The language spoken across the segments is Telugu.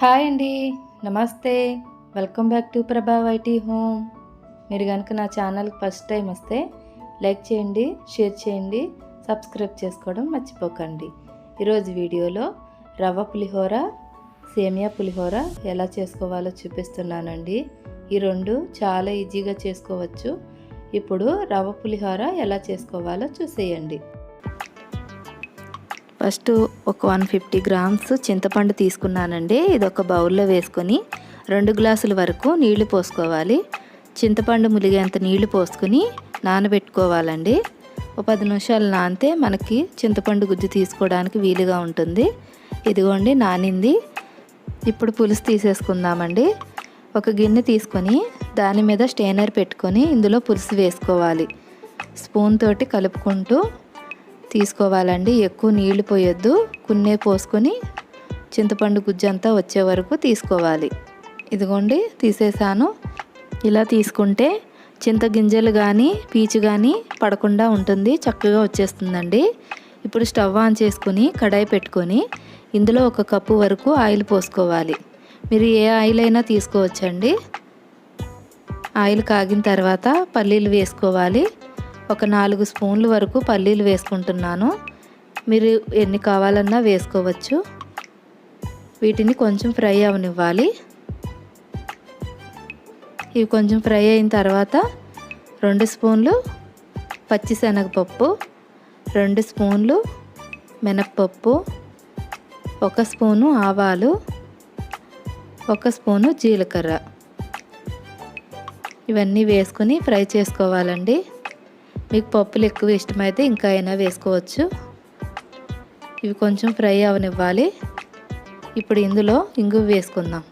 హాయ్ అండి. నమస్తే. Welcome back to Prabha YT home. మీరు కనుక నా ఛానల్ ఫస్ట్ టైం వస్తే లైక్ చేయండి షేర్ చేయండి సబ్స్క్రైబ్ చేసుకోవడం మర్చిపోకండి. ఈరోజు వీడియోలో రవ్వ పులిహోర సేమియా పులిహోర ఎలా చేసుకోవాలో చూపిస్తున్నానండి. ఈ రెండు చాలా ఈజీగా చేసుకోవచ్చు. ఇప్పుడు రవ్వ పులిహోర ఎలా చేసుకోవాలో చూసేయండి. ఫస్ట్ ఒక వన్ ఫిఫ్టీ గ్రామ్స్ చింతపండు తీసుకున్నానండి. ఇది ఒక బౌల్లో వేసుకొని రెండు గ్లాసుల వరకు నీళ్ళు పోసుకోవాలి. చింతపండు ములిగేంత నీళ్ళు పోసుకొని నానబెట్టుకోవాలండి. ఒక పది నిమిషాలు నానితే మనకి చింతపండు గుజ్జు తీసుకోవడానికి వీలుగా ఉంటుంది. ఇదిగోండి నానింది. ఇప్పుడు పులుసు తీసేసుకుందామండి. ఒక గిన్నె తీసుకొని దాని మీద స్టెయినర్ పెట్టుకొని ఇందులో పులుసు వేసుకోవాలి. స్పూన్ తోటి కలుపుకుంటూ తీసుకోవాలండి. ఎక్కువ నీళ్ళు పోయొద్దు. కున్నే పోసుకొని చింతపండు గుజ్జంతా వచ్చే వరకు తీసుకోవాలి. ఇదిగోండి తీసేసాను. ఇలా తీసుకుంటే చింతగింజలు కానీ పీచు కానీ పడకుండా ఉంటుంది. చక్కగా వచ్చేస్తుందండి. ఇప్పుడు స్టవ్ ఆన్ చేసుకుని కడాయి పెట్టుకొని ఇందులో ఒక కప్పు వరకు ఆయిల్ పోసుకోవాలి. మీరు ఏ ఆయిల్ అయినా తీసుకోవచ్చండి. ఆయిల్ కాగిన తర్వాత పల్లీలు వేసుకోవాలి. ఒక నాలుగు స్పూన్ల వరకు పల్లీలు వేసుకుంటున్నాను. మీరు ఎన్ని కావాలన్నా వేసుకోవచ్చు. వీటిని కొంచెం ఫ్రై అవనివ్వాలి. ఇవి కొంచెం ఫ్రై అయిన తర్వాత రెండు స్పూన్లు పచ్చిశనగపప్పు రెండు స్పూన్లు మినప్పప్పు ఒక స్పూను ఆవాలు ఒక స్పూను జీలకర్ర. ఇవన్నీ వేసుకుని ఫ్రై చేసుకోవాలండి. మీకు పప్పులు ఎక్కువ ఇష్టమైతే ఇంకా అయినా వేసుకోవచ్చు. ఇవి కొంచెం ఫ్రై అవనివ్వాలి. ఇప్పుడు ఇందులో ఇంగువ వేసుకుందాం.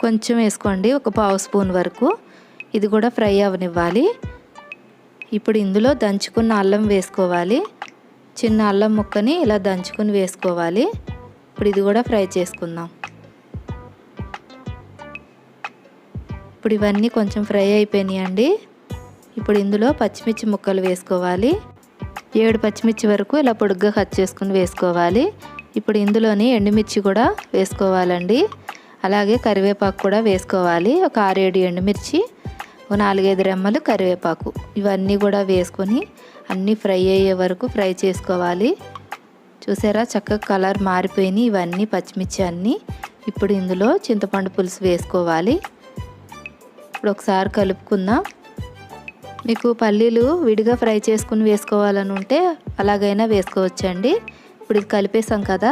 కొంచెం వేసుకోండి ఒక పావు స్పూన్ వరకు. ఇది కూడా ఫ్రై అవనివ్వాలి. ఇప్పుడు ఇందులో దంచుకున్న అల్లం వేసుకోవాలి. చిన్న అల్లం ముక్కని ఇలా దంచుకుని వేసుకోవాలి. ఇప్పుడు ఇది కూడా ఫ్రై చేసుకుందాం. ఇప్పుడు ఇవన్నీ కొంచెం ఫ్రై అయిపోయినాయండి. ఇప్పుడు ఇందులో పచ్చిమిర్చి ముక్కలు వేసుకోవాలి. ఏడు పచ్చిమిర్చి వరకు ఇలా పొడుగ్గా కట్ చేసుకుని వేసుకోవాలి. ఇప్పుడు ఇందులోని ఎండుమిర్చి కూడా వేసుకోవాలండి. అలాగే కరివేపాకు కూడా వేసుకోవాలి. ఒక ఆరేడు ఎండుమిర్చి ఒక నాలుగైదు రెమ్మలు కరివేపాకు. ఇవన్నీ కూడా వేసుకొని అన్నీ ఫ్రై అయ్యే వరకు ఫ్రై చేసుకోవాలి. చూసారా? చక్కగా కలర్ మారిపోయినాయి ఇవన్నీ పచ్చిమిర్చి అన్నీ ఇప్పుడు ఇందులో చింతపండు పులుసు వేసుకోవాలి. ఇప్పుడు ఒకసారి కలుపుకుందాం. మీకు పల్లీలు విడిగా ఫ్రై చేసుకుని వేసుకోవాలని ఉంటే అలాగైనా వేసుకోవచ్చండి. ఇప్పుడు ఇది కలిపేసాం కదా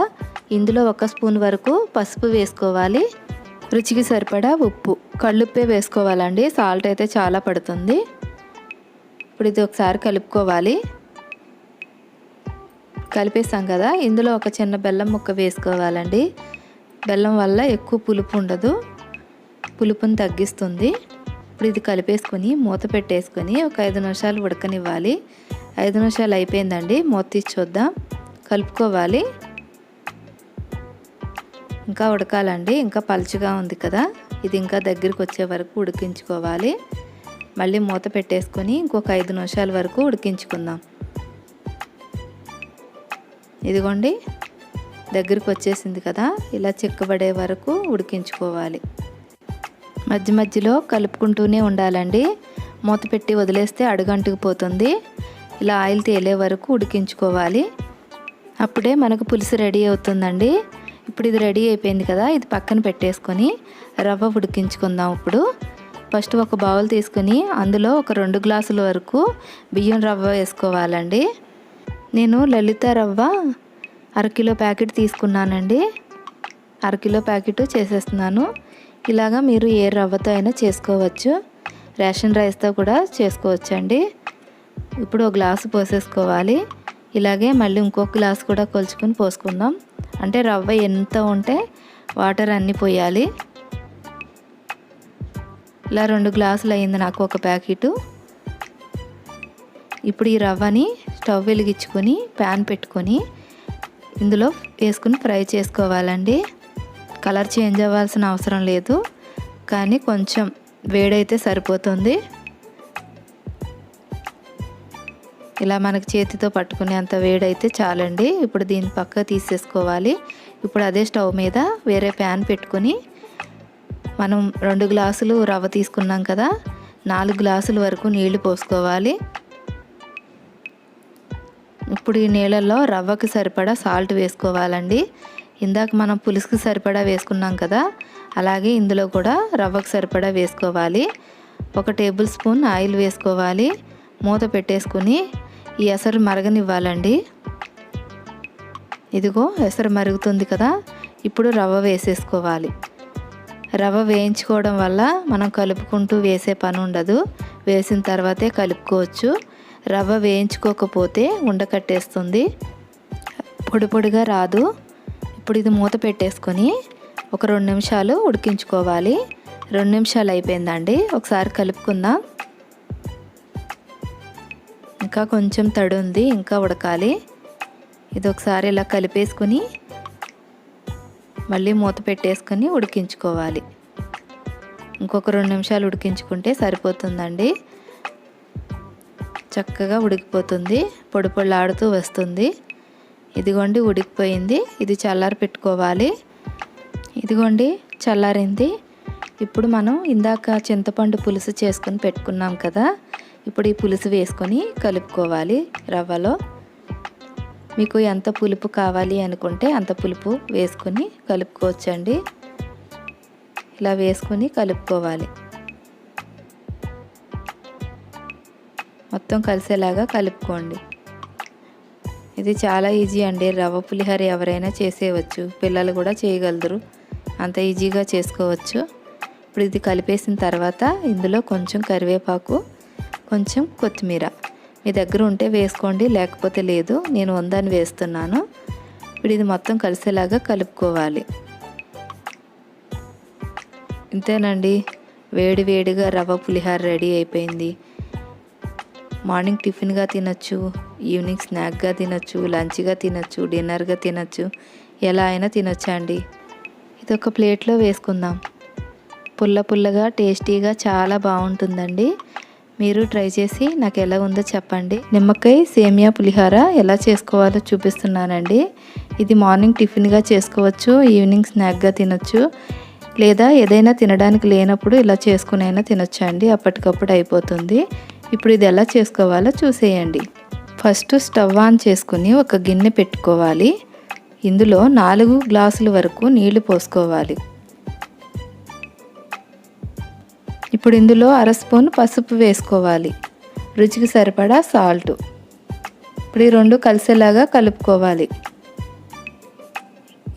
ఇందులో ఒక స్పూన్ వరకు పసుపు వేసుకోవాలి. రుచికి సరిపడా ఉప్పు కళ్ళుప్పే వేసుకోవాలండి సాల్ట్ అయితే చాలా పడుతుంది. ఇప్పుడు ఇది ఒకసారి కలుపుకోవాలి. కలిపేసాం కదా ఇందులో ఒక చిన్న బెల్లం ముక్క వేసుకోవాలండి. బెల్లం వల్ల ఎక్కువ పులుపు ఉండదు పులుపుని తగ్గిస్తుంది. ఇప్పుడు ఇది కలిపేసుకొని మూత పెట్టేసుకొని ఒక ఐదు నిమిషాలు ఉడకనివ్వాలి. ఐదు నిమిషాలు అయిపోయిందండి. మూత తీసి చూద్దాం కలుపుకోవాలి. ఇంకా ఉడకాలండి. ఇంకా పలుచగా ఉంది కదా. ఇది ఇంకా దగ్గరికి వచ్చే వరకు ఉడికించుకోవాలి. మళ్ళీ మూత పెట్టేసుకొని ఇంకొక ఐదు నిమిషాల వరకు ఉడికించుకుందాం. ఇదిగోండి. దగ్గరికి వచ్చేసింది కదా. ఇలా చిక్కబడే వరకు ఉడికించుకోవాలి. మధ్య మధ్యలో కలుపుకుంటూనే ఉండాలండి. మూత పెట్టి వదిలేస్తే అడుగంటుకుపోతుంది ఇలా ఆయిల్ తేలే వరకు ఉడికించుకోవాలి. అప్పుడే మనకు పులుసు రెడీ అవుతుందండి. ఇప్పుడు ఇది రెడీ అయిపోయింది కదా ఇది పక్కన పెట్టేసుకొని రవ్వ ఉడికించుకుందాం ఇప్పుడు. ఫస్ట్ ఒక బౌల్ తీసుకొని అందులో ఒక రెండు గ్లాసుల వరకు బియ్యం రవ్వ వేసుకోవాలండి. నేను లలిత రవ్వ అరకిలో ప్యాకెట్ తీసుకున్నానండి. అరకిలో ప్యాకెట్ చేసేస్తున్నాను. ఇలాగా మీరు ఏ రవ్వతో అయినా చేసుకోవచ్చు. రేషన్ రైస్తో కూడా చేసుకోవచ్చండి. ఇప్పుడు ఒక గ్లాసు పోసేసుకోవాలి. ఇలాగే మళ్ళీ ఇంకొక గ్లాస్ కూడా కొలుచుకొని పోసుకుందాం. అంటే రవ్వ ఎంత ఉంటే వాటర్ అన్నీ పోయాలి. ఇలా రెండు గ్లాసులు అయింది నాకు ఒక ప్యాకెట్. ఇప్పుడు ఈ రవ్వని స్టవ్ వెలిగించుకొని ప్యాన్ పెట్టుకొని ఇందులో వేసుకుని ఫ్రై చేసుకోవాలండి. కలర్ చేంజ్ అవ్వాల్సిన అవసరం లేదు. కానీ కొంచెం వేడైతే సరిపోతుంది. ఇలా మనకి చేతితో పట్టుకునేంత వేడైతే చాలండి. ఇప్పుడు దీని పక్క తీసేసుకోవాలి. ఇప్పుడు అదే స్టవ్ మీద వేరే ప్యాన్ పెట్టుకొని మనం రెండు గ్లాసులు రవ్వ తీసుకున్నాం కదా నాలుగు గ్లాసుల వరకు నీళ్ళు పోసుకోవాలి. ఇప్పుడు ఈ నీళ్ళల్లో రవ్వకి సరిపడా సాల్ట్ వేసుకోవాలండి. ఇందాక మనం పులుసుకి సరిపడా వేసుకున్నాం కదా అలాగే ఇందులో కూడా రవ్వకు సరిపడా వేసుకోవాలి. ఒక టేబుల్ స్పూన్ ఆయిల్ వేసుకోవాలి. మూత పెట్టేసుకుని ఈ ఎసరు మరగనివ్వాలండి. ఇదిగో ఎసరు మరుగుతుంది కదా ఇప్పుడు రవ్వ వేసేసుకోవాలి. రవ్వ వేయించుకోవడం వల్ల మనం కలుపుకుంటూ వేసే పని ఉండదు వేసిన తర్వాతే కలుపుకోవచ్చు. రవ్వ వేయించుకోకపోతే ఉండకట్టేస్తుంది. పొడి పొడిగా రాదు. ఇప్పుడు ఇది మూత పెట్టేసుకొని ఒక రెండు నిమిషాలు ఉడికించుకోవాలి. రెండు నిమిషాలు అయిపోయిందండి. ఒకసారి కలుపుకుందాం. ఇంకా కొంచెం తడి ఉంది ఇంకా ఉడకాలి. ఇది ఒకసారి ఇలా కలిపేసుకుని మళ్ళీ మూత పెట్టేసుకొని ఉడికించుకోవాలి. ఇంకొక రెండు నిమిషాలు ఉడికించుకుంటే సరిపోతుందండి. చక్కగా ఉడికిపోతుంది పొడి పొళ్ళాడుతూ వస్తుంది. ఇదిగోండి ఉడికిపోయింది. ఇది చల్లారి పెట్టుకోవాలి. ఇదిగోండి చల్లారింది. ఇప్పుడు మనం ఇందాక చింతపండు పులుసు చేసుకొని పెట్టుకున్నాం కదా ఇప్పుడు ఈ పులుసు వేసుకొని కలుపుకోవాలి రవ్వలో. మీకు ఎంత పులుపు కావాలి అనుకుంటే అంత పులుపు వేసుకొని కలుపుకోవచ్చండి. ఇలా వేసుకొని కలుపుకోవాలి. మొత్తం కలిసేలాగా కలుపుకోండి. ఇది చాలా ఈజీ అండి. రవ్వ పులిహోర ఎవరైనా చేసేయవచ్చు. పిల్లలు కూడా చేయగలరు అంత ఈజీగా చేసుకోవచ్చు. ఇప్పుడు ఇది కలిపేసిన తర్వాత ఇందులో కొంచెం కరివేపాకు కొంచెం కొత్తిమీర. మీ దగ్గర ఉంటే వేసుకోండి లేకపోతే లేదు. నేను ఉందని వేస్తున్నాను. ఇప్పుడు ఇది మొత్తం కలిసేలాగా కలుపుకోవాలి. ఇంతేనండి. వేడి వేడిగా రవ్వ పులిహార రెడీ అయిపోయింది. మార్నింగ్ టిఫిన్గా తినచ్చు ఈవినింగ్ స్నాక్గా తినచ్చు లంచ్గా తినచ్చు డిన్నర్గా తినచ్చు ఎలా అయినా తినొచ్చండి ఇది ఒక ప్లేట్లో వేసుకుందాం. పుల్ల పుల్లగా టేస్టీగా చాలా బాగుంటుందండి. మీరు ట్రై చేసి నాకు ఎలా ఉందో చెప్పండి. నిమ్మకాయ సేమియా పులిహార ఎలా చేసుకోవాలో చూపిస్తున్నానండి. ఇది మార్నింగ్ టిఫిన్గా చేసుకోవచ్చు ఈవినింగ్ స్నాక్గా తినొచ్చు లేదా ఏదైనా తినడానికి లేనప్పుడు ఇలా చేసుకునైనా తినొచ్చు అండి? అప్పటికప్పుడు అయిపోతుంది. ఇప్పుడు ఇది ఎలా చేసుకోవాలో చూసేయండి. ఫస్ట్ స్టవ్ ఆన్ చేసుకుని ఒక గిన్నె పెట్టుకోవాలి. ఇందులో నాలుగు గ్లాసుల వరకు నీళ్ళు పోసుకోవాలి. ఇప్పుడు ఇందులో అర స్పూన్ పసుపు వేసుకోవాలి. రుచికి సరిపడా సాల్ట్ ఇప్పుడు ఈ రెండు కలిసేలాగా కలుపుకోవాలి.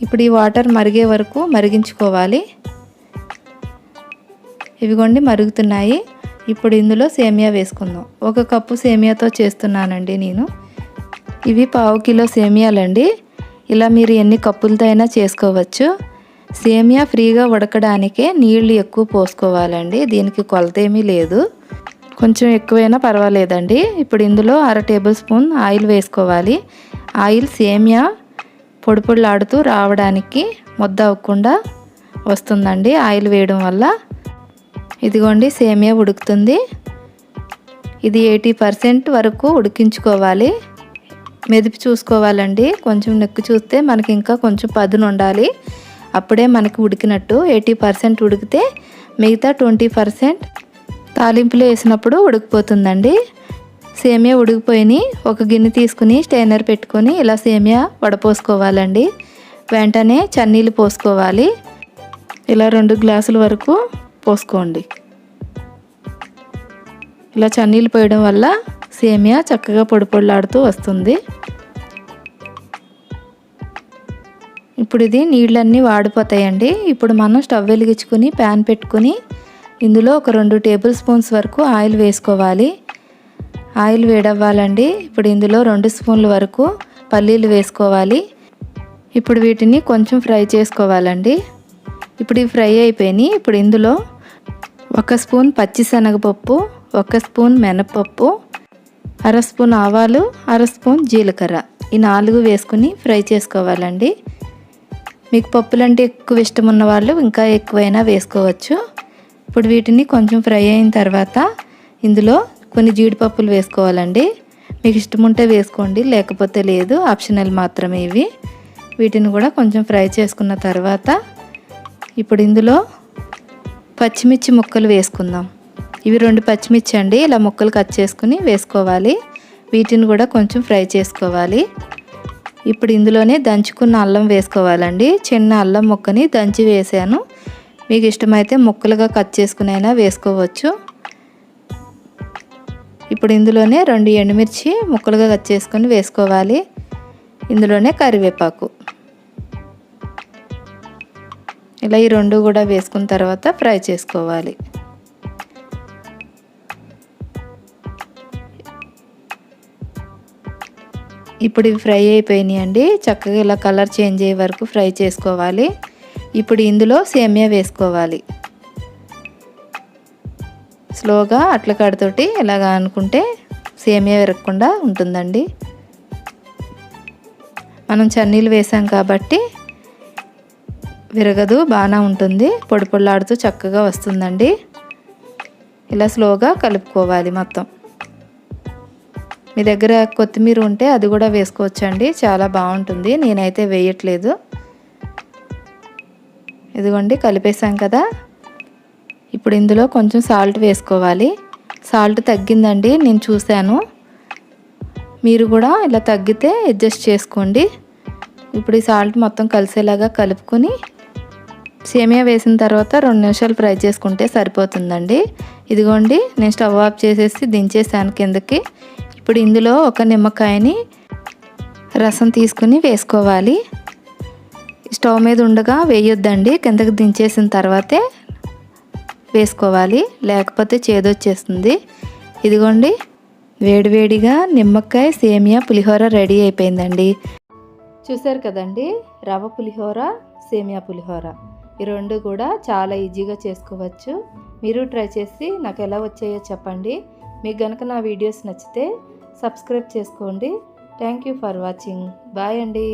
ఇప్పుడు ఈ వాటర్ మరిగే వరకు మరిగించుకోవాలి. ఇవిగోండి మరుగుతున్నాయి. ఇప్పుడు ఇందులో సేమియా వేసుకుందాం. ఒక కప్పు సేమియాతో చేస్తున్నానండి నేను. ఇవి పావు కిలో సేమియాలండి. ఇలా మీరు ఎన్ని కప్పులతో అయినా చేసుకోవచ్చు. సేమియా ఫ్రీగా ఉడకడానికే నీళ్ళు ఎక్కువ పోసుకోవాలండి. దీనికి కొలత ఏమీ లేదు. కొంచెం ఎక్కువైనా పర్వాలేదండి. ఇప్పుడు ఇందులో అర టేబుల్ స్పూన్ ఆయిల్ వేసుకోవాలి. ఆయిల్ సేమియా పొడి పొడిలాడుతూ రావడానికి ముద్ద అవ్వకుండా వస్తుందండి. ఆయిల్ వేయడం వల్ల ఇదిగోండి సేమియా ఉడుకుతుంది. ఇది ఎయిటీ పర్సెంట్ వరకు ఉడికించుకోవాలి. మెదిపి చూసుకోవాలండి. కొంచెం నెక్కు చూస్తే మనకి ఇంకా కొంచెం పదును ఉండాలి. అప్పుడే మనకి ఉడికినట్టు ఎయిటీ పర్సెంట్ ఉడికితే మిగతా ట్వంటీ పర్సెంట్ తాలింపులో వేసినప్పుడు ఉడికిపోతుందండి. సేమియా ఉడికిపోయి ఒక గిన్నె తీసుకుని స్టైనర్ పెట్టుకొని ఇలా సేమియా వడపోసుకోవాలండి. వెంటనే చన్నీళ్ళు పోసుకోవాలి. ఇలా రెండు గ్లాసుల వరకు పోసుకోండి. ఇలా చన్నీళ్ళు పోయడం వల్ల సేమియా చక్కగా పొడి పొడిలాడుతూ వస్తుంది. ఇప్పుడు ఇది నీళ్ళన్నీ వాడిపోతాయండి. ఇప్పుడు మనం స్టవ్ వెలిగించుకుని ప్యాన్ పెట్టుకుని ఇందులో ఒక రెండు టేబుల్ స్పూన్స్ వరకు ఆయిల్ వేసుకోవాలి. ఆయిల్ వేడవ్వాలండి. ఇప్పుడు ఇందులో రెండు స్పూన్ల వరకు పల్లీలు వేసుకోవాలి. ఇప్పుడు వీటిని కొంచెం ఫ్రై చేసుకోవాలండి. ఇప్పుడు ఇవి ఫ్రై అయిపోయినాయి. ఇప్పుడు ఇందులో ఒక స్పూన్ పచ్చిశనగపప్పు ఒక స్పూన్ మినపప్పు అర స్పూన్ ఆవాలు అర స్పూన్ జీలకర్ర. ఈ నాలుగు వేసుకుని ఫ్రై చేసుకోవాలండి. మీకు పప్పులంటే ఎక్కువ ఇష్టం ఉన్న వాళ్ళు ఇంకా ఎక్కువైనా వేసుకోవచ్చు. ఇప్పుడు వీటిని కొంచెం ఫ్రై అయిన తర్వాత ఇందులో కొన్ని జీడిపప్పులు వేసుకోవాలండి. మీకు ఇష్టం ఉంటే వేసుకోండి లేకపోతే లేదు ఆప్షనల్ మాత్రమే ఇవి. వీటిని కూడా కొంచెం ఫ్రై చేసుకున్న తర్వాత ఇప్పుడు ఇందులో పచ్చిమిర్చి ముక్కలు వేసుకుందాం. ఇవి రెండు పచ్చిమిర్చి అండి ఇలా ముక్కలు కట్ చేసుకుని వేసుకోవాలి. వీటిని కూడా కొంచెం ఫ్రై చేసుకోవాలి. ఇప్పుడు ఇందులోనే దంచుకున్న అల్లం వేసుకోవాలండి. చిన్న అల్లం ముక్కని దంచి వేసాను. మీకు ఇష్టమైతే ముక్కలుగా కట్ చేసుకుని అయినా వేసుకోవచ్చు. ఇప్పుడు ఇందులోనే రెండు ఎండుమిర్చి ముక్కలుగా కట్ చేసుకొని వేసుకోవాలి. ఇందులోనే కరివేపాకు. ఇలా ఈ రెండు కూడా వేసుకున్న తర్వాత ఫ్రై చేసుకోవాలి. ఇప్పుడు ఇవి ఫ్రై అయిపోయినాయి అండి. చక్కగా ఇలా కలర్ చేంజ్ అయ్యే వరకు ఫ్రై చేసుకోవాలి. ఇప్పుడు ఇందులో సేమియా వేసుకోవాలి. స్లోగా అట్ల కాడతోటి ఇలాగ అనుకుంటే సేమియా విరగకుండా ఉంటుందండి. మనం చన్నీళ్ళు వేసాం కాబట్టి విరగదు బాగానే ఉంటుంది. పొడి పొడిలాడుతూ చక్కగా వస్తుందండి. ఇలా స్లోగా కలుపుకోవాలి మొత్తం. మీ దగ్గర కొత్తిమీర ఉంటే అది కూడా వేసుకోవచ్చండి. చాలా బాగుంటుంది. నేనైతే వేయట్లేదు. ఇదిగోండి కలిపేసాం కదా. ఇప్పుడు ఇందులో కొంచెం సాల్ట్ వేసుకోవాలి. సాల్ట్ తగ్గిందండి నేను చూశాను. మీరు కూడా ఇలా తగ్గితే అడ్జస్ట్ చేసుకోండి. ఇప్పుడు ఈ సాల్ట్ మొత్తం కలిసేలాగా కలుపుకొని సేమియా వేసిన తర్వాత రెండు నిమిషాలు ఫ్రై చేసుకుంటే సరిపోతుందండి. ఇదిగోండి నేను స్టవ్ ఆఫ్ చేసేసి దించేసాను కిందకి. ఇప్పుడు ఇందులో ఒక నిమ్మకాయని రసం తీసుకుని వేసుకోవాలి. స్టవ్ మీద ఉండగా వేయొద్దండి కిందకి దించేసిన తర్వాతే వేసుకోవాలి. లేకపోతే చేదొచ్చేస్తుంది. ఇదిగోండి వేడివేడిగా నిమ్మకాయ సేమియా పులిహోర రెడీ అయిపోయిందండి. చూసారు కదండి రవ్వ పులిహోర సేమియా పులిహోర. ఈ రెండు కూడా చాలా ఈజీగా చేసుకోవచ్చు. మీరు ట్రై చేసి నాకు ఎలా వచ్చాయో చెప్పండి. మీకు కనుక నా వీడియోస్ నచ్చితే సబ్స్క్రైబ్ చేసుకోండి. Thank you for watching bye అండి.